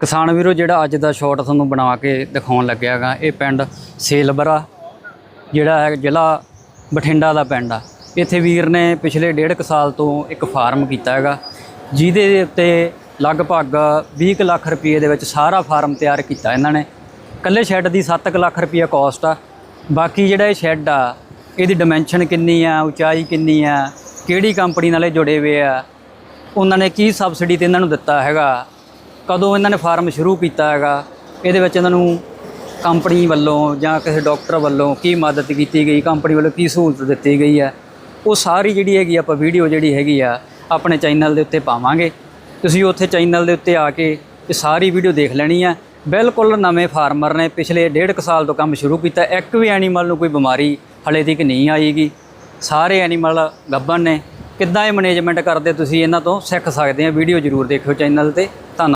ਕਿਸਾਨ ਵੀਰੋ, ਜਿਹੜਾ ਅੱਜ ਦਾ ਸ਼ਾਟ ਤੁਹਾਨੂੰ ਬਣਾ ਕੇ ਦਿਖਾਉਣ ਲੱਗਿਆਗਾ ਇਹ ਪਿੰਡ ਸੇਲਬਰਾ, ਜਿਹੜਾ ਹੈ ਜ਼ਿਲ੍ਹਾ ਬਠਿੰਡਾ ਦਾ ਪਿੰਡ ਆ। ਇੱਥੇ ਵੀਰ ਨੇ ਪਿਛਲੇ ਡੇਢ ਕੁ ਸਾਲ ਤੋਂ ਇੱਕ ਫਾਰਮ ਕੀਤਾ ਹੈਗਾ, ਜਿਹਦੇ ਉੱਤੇ ਲਗਭਗ 20 ਕੁ ਲੱਖ ਰੁਪਏ ਦੇ ਵਿੱਚ ਸਾਰਾ ਫਾਰਮ ਤਿਆਰ ਕੀਤਾ ਇਹਨਾਂ ਨੇ। ਕੱਲੇ ਸ਼ੈੱਡ ਦੀ 7 ਕੁ ਲੱਖ ਰੁਪਏ ਕਾਸਟ ਆ। ਬਾਕੀ ਜਿਹੜਾ ਇਹ ਸ਼ੈੱਡ ਆ, ਇਹਦੀ ਡਾਈਮੈਂਸ਼ਨ ਕਿੰਨੀ ਆ, ਉਚਾਈ ਕਿੰਨੀ ਆ, ਕਿਹੜੀ ਕੰਪਨੀ ਨਾਲੇ ਜੁੜੇ ਹੋਏ ਆ, ਉਹਨਾਂ ਨੇ ਕੀ ਸਬਸਿਡੀ ਤੇ ਇਹਨਾਂ ਨੂੰ ਦਿੱਤਾ ਹੈਗਾ ਕਦੋਂ ਇਹਨਾਂ ਨੇ ਫਾਰਮ ਸ਼ੁਰੂ ਕੀਤਾ ਹੈਗਾ, ਇਹਦੇ ਵਿੱਚ ਇਹਨਾਂ ਨੂੰ ਕੰਪਨੀ ਵੱਲੋਂ ਜਾਂ ਕਿਸੇ ਡਾਕਟਰ ਵੱਲੋਂ ਕੀ ਮਦਦ ਕੀਤੀ ਗਈ, ਕੰਪਨੀ ਵੱਲੋਂ ਕੀ ਸਹੂਲਤ ਦਿੱਤੀ ਗਈ ਹੈ, ਉਹ ਸਾਰੀ ਜਿਹੜੀ ਹੈਗੀ ਆਪਾਂ ਵੀਡੀਓ ਜਿਹੜੀ ਹੈਗੀ ਆ, ਆਪਣੇ ਚੈਨਲ ਦੇ ਉੱਤੇ ਪਾਵਾਂਗੇ। ਤੁਸੀਂ ਉੱਥੇ ਚੈਨਲ ਦੇ ਉੱਤੇ ਆ ਕੇ ਇਹ ਸਾਰੀ ਵੀਡੀਓ ਦੇਖ ਲੈਣੀ ਆ। ਬਿਲਕੁਲ ਨਵੇਂ ਫਾਰਮਰ ਨੇ ਪਿਛਲੇ ਡੇਢ ਕੁ ਸਾਲ ਤੋਂ ਕੰਮ ਸ਼ੁਰੂ ਕੀਤਾ, ਇੱਕ ਵੀ ਐਨੀਮਲ ਨੂੰ ਕੋਈ ਬਿਮਾਰੀ ਹਲੇ ਤੱਕ ਨਹੀਂ ਆਈਗੀ। ਸਾਰੇ ਐਨੀਮਲ ਗੱਭਣ ਨੇ। ਕਿੱਦਾਂ ਇਹ ਮੈਨੇਜਮੈਂਟ ਕਰਦੇ ਤੁਸੀਂ, ਇਹਨਾਂ ਤੋਂ ਸਿੱਖ ਸਕਦੇ ਆ। ਵੀਡੀਓ ਜ਼ਰੂਰ ਦੇਖਿਓ ਚੈਨਲ ਤੇ। ਧੰਨਵਾਦ।